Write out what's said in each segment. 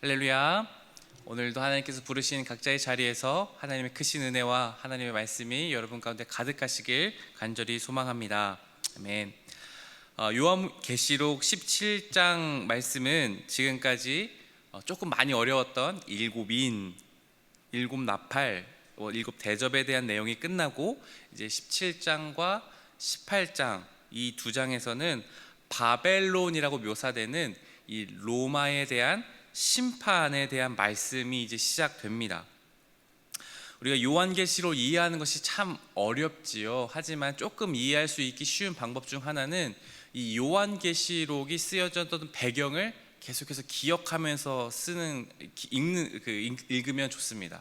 할렐루야. 오늘도 하나님께서 부르신 각자의 자리에서 하나님의 크신 은혜와 하나님의 말씀이 여러분 가운데 가득하시길 간절히 소망합니다. 아멘. 어, 요한 계시록 17장 말씀은 지금까지 어, 조금 많이 어려웠던 일곱 인, 일곱 나팔, 어, 일곱 대접에 대한 내용이 끝나고 이제 17장과 18장 이 두 장에서는 바벨론이라고 묘사되는 이 로마에 대한 심판에 대한 말씀이 이제 시작됩니다. 우리가 요한계시록 이해하는 것이 참 어렵지요. 하지만 조금 이해할 수 있기 쉬운 방법 중 하나는 이 요한계시록이 쓰여졌던 배경을 계속해서 기억하면서 쓰는 읽는 그 읽- 읽으면 좋습니다.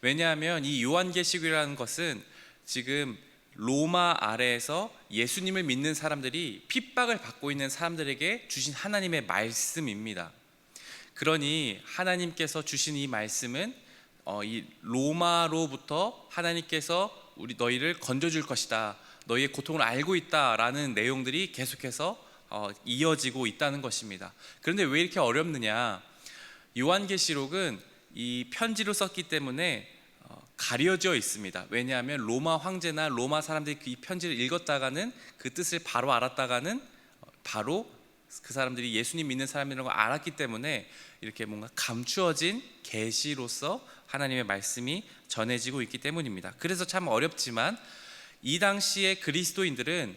왜냐하면 이 요한계시록이라는 것은 지금 로마 아래에서 예수님을 믿는 사람들이 핍박을 받고 있는 사람들에게 주신 하나님의 말씀입니다. 그러니 하나님께서 주신 이 말씀은 어, 이 로마로부터 하나님께서 우리 너희를 건져줄 것이다. 너희의 고통을 알고 있다라는 내용들이 계속해서 어, 이어지고 있다는 것입니다. 그런데 왜 이렇게 어렵느냐? 요한계시록은 이 편지로 썼기 때문에 어, 가려져 있습니다. 왜냐하면 로마 황제나 로마 사람들이 그이 편지를 읽었다가는 그 뜻을 바로 알았다가는 어, 바로 그 사람들이 예수님 믿는 사람이라는 걸 알았기 때문에 이렇게 뭔가 감추어진 계시로서 하나님의 말씀이 전해지고 있기 때문입니다. 그래서 참 어렵지만 이 당시의 그리스도인들은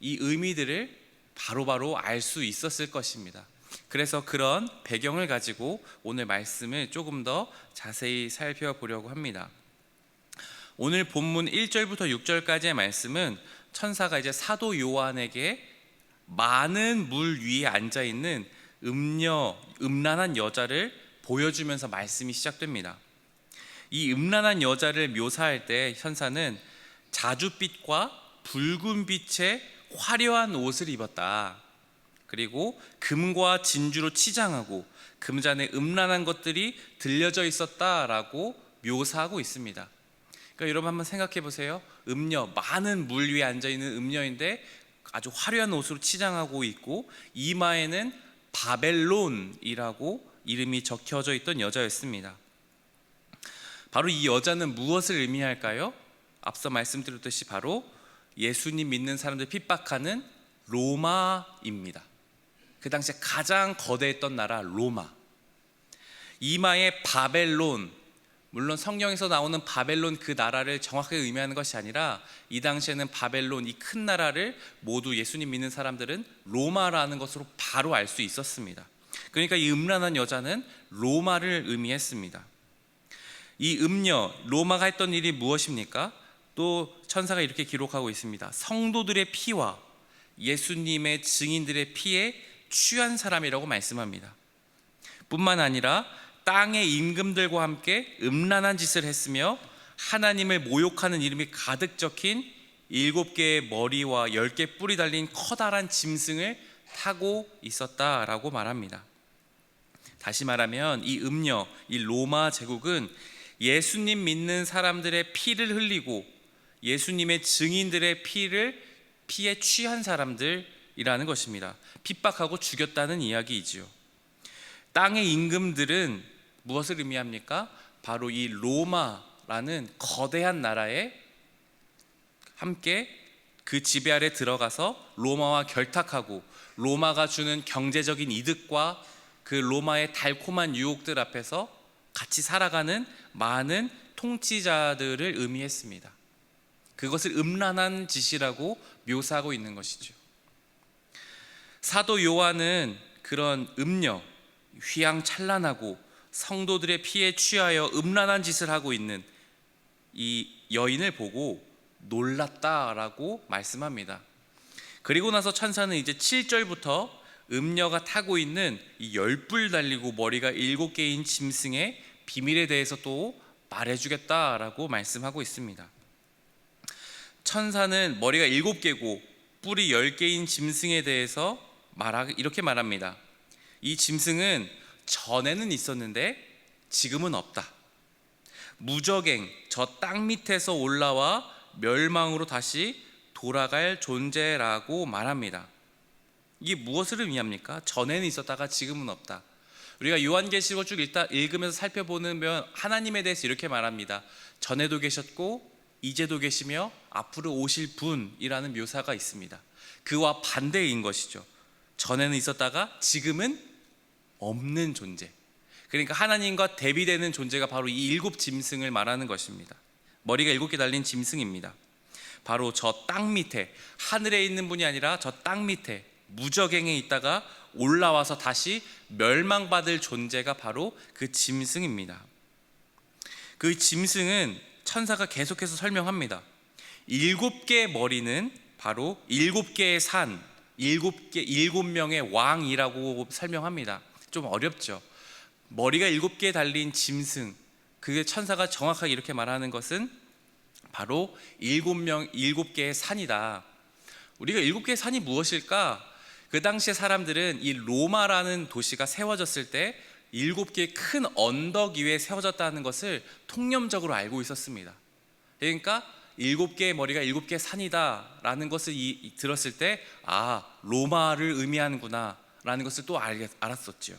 이 의미들을 바로바로 알 수 있었을 것입니다. 그래서 그런 배경을 가지고 오늘 말씀을 조금 더 자세히 살펴보려고 합니다. 오늘 본문 1절부터 6절까지의 말씀은 천사가 이제 사도 요한에게 많은 물 위에 앉아 있는 음녀 음란한 여자를 보여주면서 말씀이 시작됩니다. 이 음란한 여자를 묘사할 때 천사는 자줏빛과 붉은 빛의 화려한 옷을 입었다. 그리고 금과 진주로 치장하고 금잔에 음란한 것들이 들려져 있었다라고 묘사하고 있습니다. 그러니까 여러분 한번 생각해 보세요. 음녀 많은 물 위에 앉아 있는 음녀인데 아주 화려한 옷으로 치장하고 있고 이마에는 바벨론이라고 이름이 적혀져 있던 여자였습니다. 바로 이 여자는 무엇을 의미할까요? 앞서 말씀드렸듯이 바로 예수님 믿는 사람들 핍박하는 로마입니다. 그 당시에 가장 거대했던 나라 로마. 이마에 바벨론, 물론 성경에서 나오는 바벨론 그 나라를 정확하게 의미하는 것이 아니라 이 당시에는 바벨론 이 큰 나라를 모두 예수님 믿는 사람들은 로마라는 것으로 바로 알 수 있었습니다. 그러니까 이 음란한 여자는 로마를 의미했습니다. 이 음녀 로마가 했던 일이 무엇입니까? 또 천사가 이렇게 기록하고 있습니다. 성도들의 피와 예수님의 증인들의 피에 취한 사람이라고 말씀합니다. 뿐만 아니라 땅의 임금들과 함께 음란한 짓을 했으며 하나님을 모욕하는 이름이 가득 적힌 일곱 개의 머리와 열 개 뿔이 달린 커다란 짐승을 타고 있었다라고 말합니다. 다시 말하면 이 음녀, 이 로마 제국은 예수님 믿는 사람들의 피를 흘리고 예수님의 증인들의 피를 피에 취한 사람들이라는 것입니다. 핍박하고 죽였다는 이야기이지요. 땅의 임금들은 무엇을 의미합니까? 바로 이 로마라는 거대한 나라에 함께 그 지배 아래 들어가서 로마와 결탁하고 로마가 주는 경제적인 이득과 그 로마의 달콤한 유혹들 앞에서 같이 살아가는 많은 통치자들을 의미했습니다. 그것을 음란한 짓이라고 묘사하고 있는 것이죠. 사도 요한은 그런 음녀, 휘황찬란하고 성도들의 피에 취하여 음란한 짓을 하고 있는 이 여인을 보고 놀랐다라고 말씀합니다. 그리고 나서 천사는 이제 7절부터 음녀가 타고 있는 이 열불 달리고 머리가 일곱 개인 짐승의 비밀에 대해서 또 말해주겠다라고 말씀하고 있습니다. 천사는 머리가 일곱 개고 뿔이 열 개인 짐승에 대해서 말하 이렇게 말합니다. 이 짐승은 전에는 있었는데 지금은 없다. 무적행 저 땅 밑에서 올라와 멸망으로 다시 돌아갈 존재라고 말합니다. 이게 무엇을 의미합니까? 전에는 있었다가 지금은 없다. 우리가 요한계시록을 쭉 읽다 읽으면서 살펴보면 하나님에 대해서 이렇게 말합니다. 전에도 계셨고 이제도 계시며 앞으로 오실 분이라는 묘사가 있습니다. 그와 반대인 것이죠. 전에는 있었다가 지금은 없는 존재. 그러니까 하나님과 대비되는 존재가 바로 이 일곱 짐승을 말하는 것입니다. 머리가 일곱 개 달린 짐승입니다. 바로 저 땅 밑에 하늘에 있는 분이 아니라 저 땅 밑에 무적행에 있다가 올라와서 다시 멸망받을 존재가 바로 그 짐승입니다. 그 짐승은 천사가 계속해서 설명합니다. 일곱 개의 머리는 바로 일곱 개의 산, 일곱 개 일곱 명의 왕이라고 설명합니다. 좀 어렵죠. 머리가 일곱 개 달린 짐승. 그게 천사가 정확하게 이렇게 말하는 것은 바로 일곱 명 일곱 개의 산이다. 우리가 일곱 개의 산이 무엇일까? 그 당시에 사람들은 이 로마라는 도시가 세워졌을 때 일곱 개의 큰 언덕 위에 세워졌다는 것을 통념적으로 알고 있었습니다. 그러니까 일곱 개의 머리가 일곱 개의 산이다라는 것을 이, 이, 들었을 때 아, 로마를 의미하는구나 라는 것을 또 알, 알았었죠.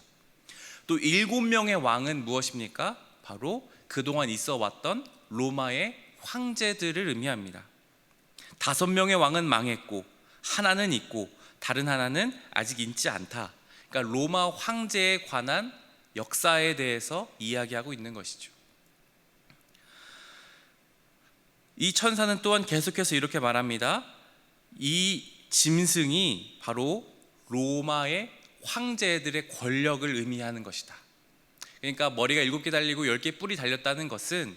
또 일곱 명의 왕은 무엇입니까? 바로 그동안 있어 왔던 로마의 황제들을 의미합니다. 다섯 명의 왕은 망했고 하나는 있고 다른 하나는 아직 있지 않다. 그러니까 로마 황제에 관한 역사에 대해서 이야기하고 있는 것이죠. 이 천사는 또한 계속해서 이렇게 말합니다. 이 짐승이 바로 로마의 황제들의 권력을 의미하는 것이다. 그러니까 머리가 일곱 개 달리고 열 개 뿔이 달렸다는 것은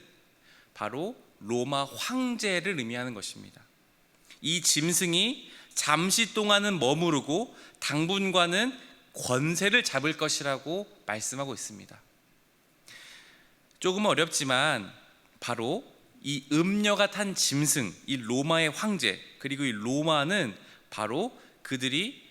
바로 로마 황제를 의미하는 것입니다. 이 짐승이 잠시 동안은 머무르고 당분간은 권세를 잡을 것이라고 말씀하고 있습니다. 조금 어렵지만 바로 이 음녀가 탄 짐승, 이 로마의 황제, 그리고 이 로마는 바로 그들이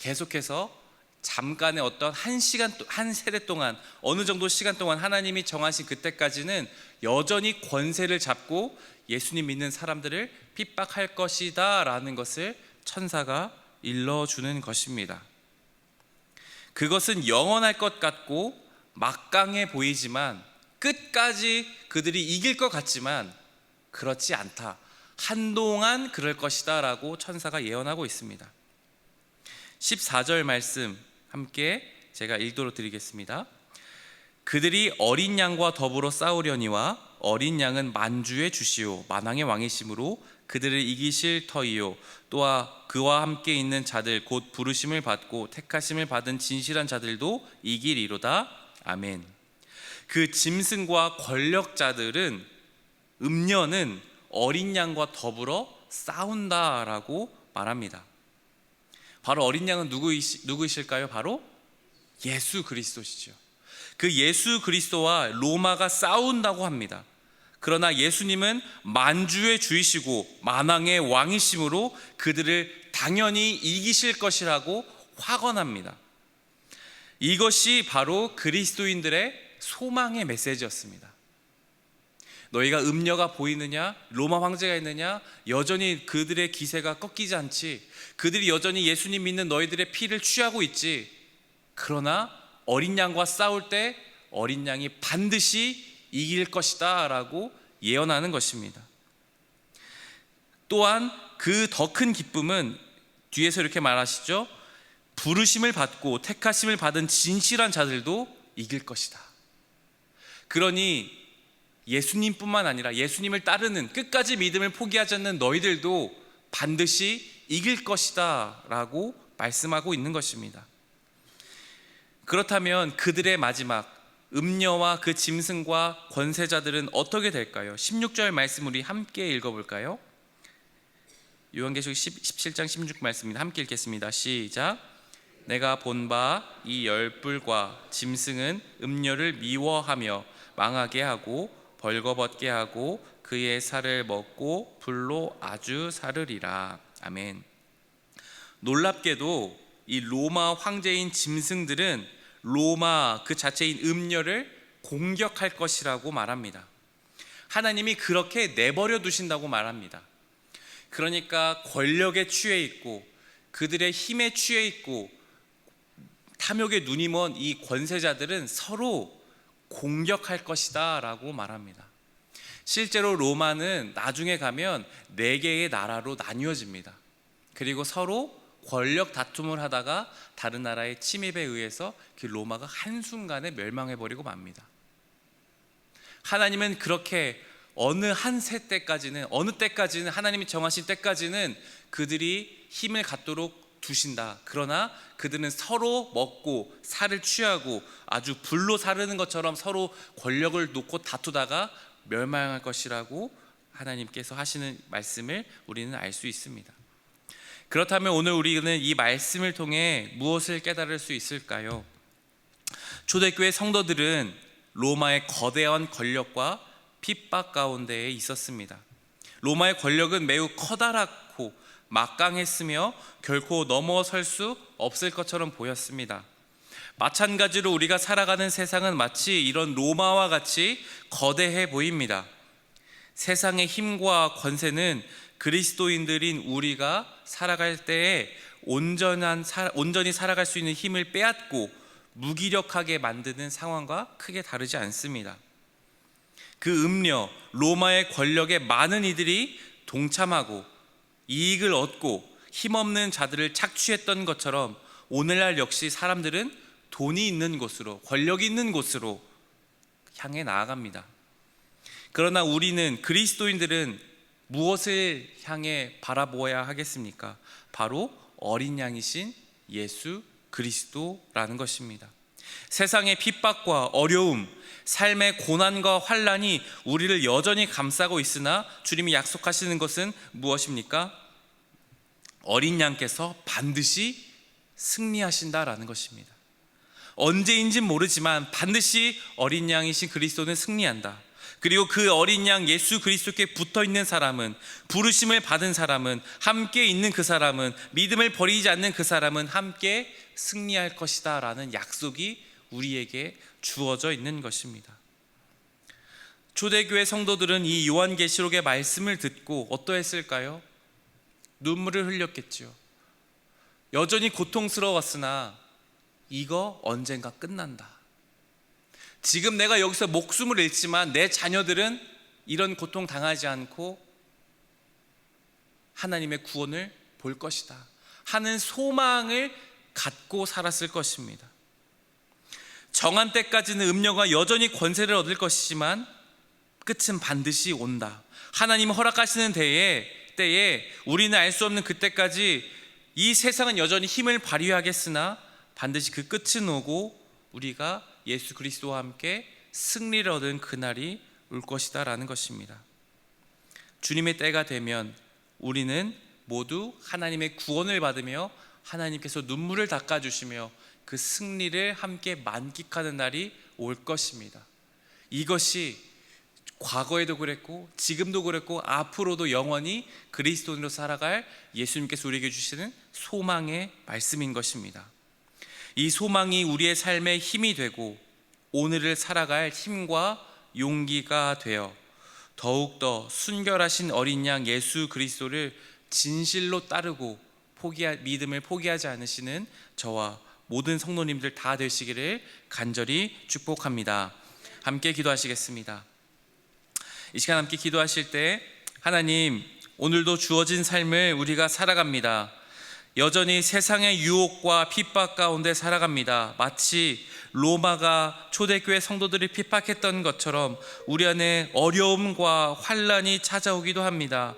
계속해서 잠깐의 어떤 한 시간 한 세대 동안 어느 정도 시간 동안 하나님이 정하신 그때까지는 여전히 권세를 잡고 예수님 믿는 사람들을 핍박할 것이다라는 것을 천사가 일러 주는 것입니다. 그것은 영원할 것 같고 막강해 보이지만 끝까지 그들이 이길 것 같지만 그렇지 않다. 한동안 그럴 것이다라고 천사가 예언하고 있습니다. 14절 말씀 함께 제가 읽도록 드리겠습니다. 그들이 어린 양과 더불어 싸우려니와 어린 양은 만주의 주시오 만왕의 왕이심으로 그들을 이기실 터이요 또한 그와 함께 있는 자들 곧 부르심을 받고 택하심을 받은 진실한 자들도 이기리로다 아멘. 그 짐승과 권력자들은 음녀는 어린 양과 더불어 싸운다라고 말합니다. 바로 어린 양은 누구이시, 누구이실까요? 바로 예수 그리스도시죠. 그 예수 그리스도와 로마가 싸운다고 합니다. 그러나 예수님은 만주의 주이시고 만왕의 왕이심으로 그들을 당연히 이기실 것이라고 확언합니다. 이것이 바로 그리스도인들의 소망의 메시지였습니다. 너희가 음녀가 보이느냐? 로마 황제가 있느냐? 여전히 그들의 기세가 꺾이지 않지. 그들이 여전히 예수님 믿는 너희들의 피를 취하고 있지. 그러나 어린 양과 싸울 때 어린 양이 반드시 이길 것이다 라고 예언하는 것입니다. 또한 그 더 큰 기쁨은 뒤에서 이렇게 말하시죠. 부르심을 받고 택하심을 받은 진실한 자들도 이길 것이다. 그러니 예수님뿐만 아니라 예수님을 따르는 끝까지 믿음을 포기하지 않는 너희들도 반드시 이길 것이다 라고 말씀하고 있는 것입니다. 그렇다면 그들의 마지막 음녀와 그 짐승과 권세자들은 어떻게 될까요? 16절 말씀 우리 함께 읽어볼까요? 요한계시록 17장 16 말씀입니다. 함께 읽겠습니다. 시작. 내가 본 바 이 열불과 짐승은 음녀를 미워하며 망하게 하고 벌거벗게 하고 그의 살을 먹고 불로 아주 사르리라. 아멘. 놀랍게도 이 로마 황제인 짐승들은 로마 그 자체인 음녀를 공격할 것이라고 말합니다. 하나님이 그렇게 내버려 두신다고 말합니다. 그러니까 권력에 취해 있고 그들의 힘에 취해 있고 탐욕의 눈이 먼 이 권세자들은 서로 공격할 것이다 라고 말합니다. 실제로 로마는 나중에 가면 네 개의 나라로 나뉘어집니다. 그리고 서로 권력 다툼을 하다가 다른 나라의 침입에 의해서 그 로마가 한순간에 멸망해 버리고 맙니다. 하나님은 그렇게 어느 한 세 때까지는 어느 때까지는 하나님이 정하신 때까지는 그들이 힘을 갖도록 두신다. 그러나 그들은 서로 먹고 살을 취하고 아주 불로 사르는 것처럼 서로 권력을 놓고 다투다가 멸망할 것이라고 하나님께서 하시는 말씀을 우리는 알 수 있습니다. 그렇다면 오늘 우리는 이 말씀을 통해 무엇을 깨달을 수 있을까요? 초대교회 성도들은 로마의 거대한 권력과 핍박 가운데에 있었습니다. 로마의 권력은 매우 커다랗고 막강했으며 결코 넘어설 수 없을 것처럼 보였습니다. 마찬가지로 우리가 살아가는 세상은 마치 이런 로마와 같이 거대해 보입니다. 세상의 힘과 권세는 그리스도인들인 우리가 살아갈 때에 온전한 온전히 살아갈 수 있는 힘을 빼앗고 무기력하게 만드는 상황과 크게 다르지 않습니다. 그 음료 로마의 권력에 많은 이들이 동참하고 이익을 얻고 힘없는 자들을 착취했던 것처럼 오늘날 역시 사람들은 돈이 있는 곳으로 권력이 있는 곳으로 향해 나아갑니다. 그러나 우리는 그리스도인들은 무엇을 향해 바라보아야 하겠습니까? 바로 어린 양이신 예수 그리스도라는 것입니다. 세상의 핍박과 어려움, 삶의 고난과 환란이 우리를 여전히 감싸고 있으나 주님이 약속하시는 것은 무엇입니까? 어린 양께서 반드시 승리하신다라는 것입니다. 언제인진 모르지만 반드시 어린 양이신 그리스도는 승리한다. 그리고 그 어린 양 예수 그리스도께 붙어 있는 사람은 부르심을 받은 사람은 함께 있는 그 사람은 믿음을 버리지 않는 그 사람은 함께 승리할 것이다라는 약속이 우리에게 주어져 있는 것입니다. 초대교회 성도들은 이 요한계시록의 말씀을 듣고 어떠했을까요? 눈물을 흘렸겠지요. 여전히 고통스러웠으나 이거 언젠가 끝난다. 지금 내가 여기서 목숨을 잃지만 내 자녀들은 이런 고통 당하지 않고 하나님의 구원을 볼 것이다. 하는 소망을 갖고 살았을 것입니다. 정한 때까지는 음녀가 여전히 권세를 얻을 것이지만 끝은 반드시 온다. 하나님 허락하시는 때에 때에 우리는 알 수 없는 그때까지 이 세상은 여전히 힘을 발휘하겠으나 반드시 그 끝은 오고 우리가 예수 그리스도와 함께 승리를 얻은 그날이 올 것이다라는 것입니다. 주님의 때가 되면 우리는 모두 하나님의 구원을 받으며 하나님께서 눈물을 닦아 주시며 그 승리를 함께 만끽하는 날이 올 것입니다. 이것이 과거에도 그랬고 지금도 그랬고 앞으로도 영원히 그리스도인으로 살아갈 예수님께서 우리에게 주시는 소망의 말씀인 것입니다. 이 소망이 우리의 삶의 힘이 되고 오늘을 살아갈 힘과 용기가 되어 더욱더 순결하신 어린 양 예수 그리스도를 진실로 따르고 포기하, 믿음을 포기하지 않으시는 저와 모든 성도님들 다 되시기를 간절히 축복합니다. 함께 기도하시겠습니다. 이 시간 함께 기도하실 때 하나님 오늘도 주어진 삶을 우리가 살아갑니다. 여전히 세상의 유혹과 핍박 가운데 살아갑니다. 마치 로마가 초대교회 성도들이 핍박했던 것처럼 우리 안에 어려움과 환란이 찾아오기도 합니다.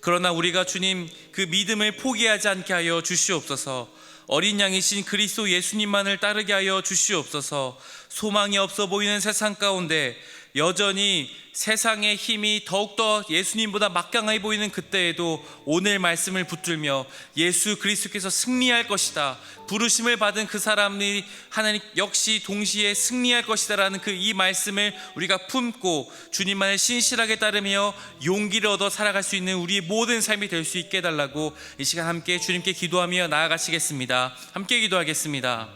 그러나 우리가 주님 그 믿음을 포기하지 않게 하여 주시옵소서. 어린 양이신 그리스도 예수님만을 따르게 하여 주시옵소서. 소망이 없어 보이는 세상 가운데 여전히 세상의 힘이 더욱더 예수님보다 막강해 보이는 그때에도 오늘 말씀을 붙들며 예수 그리스도께서 승리할 것이다. 부르심을 받은 그 사람이 하나님 역시 동시에 승리할 것이다라는 그 이 말씀을 우리가 품고 주님만을 신실하게 따르며 용기를 얻어 살아갈 수 있는 우리 모든 삶이 될 수 있게 해달라고 이 시간 함께 주님께 기도하며 나아가시겠습니다. 함께 기도하겠습니다.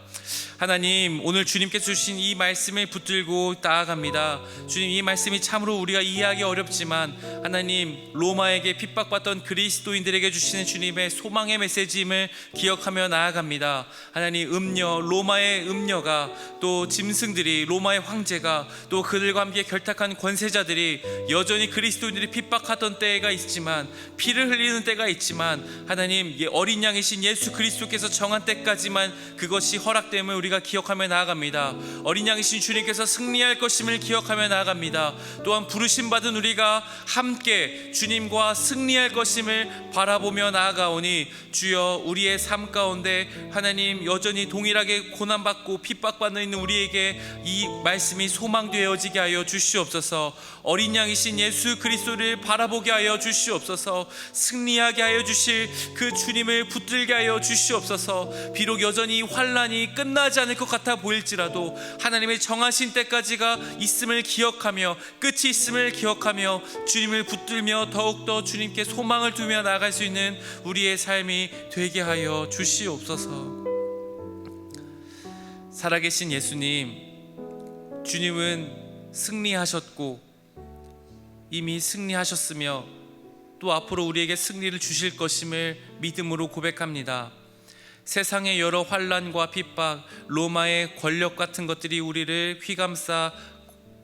하나님 오늘 주님께서 주신 이 말씀을 붙들고 나아갑니다. 주님 이 말씀이 참으로 우리가 이해하기 어렵지만 하나님 로마에게 핍박받던 그리스도인들에게 주시는 주님의 소망의 메시지임을 기억하며 나아갑니다. 하나님 음녀 로마의 음녀가 또 짐승들이 로마의 황제가 또 그들과 함께 결탁한 권세자들이 여전히 그리스도인들이 핍박하던 때가 있지만 피를 흘리는 때가 있지만 하나님 이 어린 양이신 예수 그리스도께서 정한 때까지만 그것이 허락됨을 우리가 기억하며 나아갑니다. 어린 양이신 주님께서 승리할 것임을 기억하며 나아갑니다. 또한 부르심 받은 우리가 함께 주님과 승리할 것임을 바라보며 나아가오니 주여 우리의 삶 가운데 하나님 여전히 동일하게 고난받고 핍박받는 있는 우리에게 이 말씀이 소망되어지게 하여 주시옵소서. 어린 양이신 예수 그리스도를 바라보게 하여 주시옵소서. 승리하게 하여 주실 그 주님을 붙들게 하여 주시옵소서. 비록 여전히 환란이 끝나지 않을 것 같아 보일지라도 하나님의 정하신 때까지가 있음을 기억 하며 끝이 있음을 기억하며 주님을 붙들며 더욱더 주님께 소망을 두며 나아갈 수 있는 우리의 삶이 되게 하여 주시옵소서. 살아계신 예수님, 주님은 승리하셨고 이미 승리하셨으며 또 앞으로 우리에게 승리를 주실 것임을 믿음으로 고백합니다. 세상의 여러 환란과 핍박, 로마의 권력 같은 것들이 우리를 휘감싸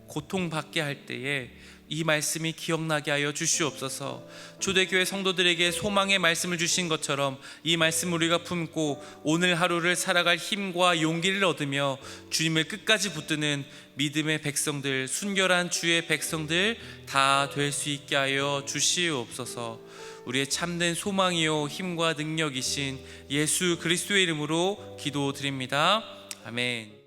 고통받게 할 때에 이 말씀이 기억나게 하여 주시옵소서. 초대교회 성도들에게 소망의 말씀을 주신 것처럼 이 말씀 우리가 품고 오늘 하루를 살아갈 힘과 용기를 얻으며 주님을 끝까지 붙드는 믿음의 백성들, 순결한 주의 백성들 다 될 수 있게 하여 주시옵소서. 우리의 참된 소망이요 힘과 능력이신 예수 그리스도의 이름으로 기도드립니다. 아멘.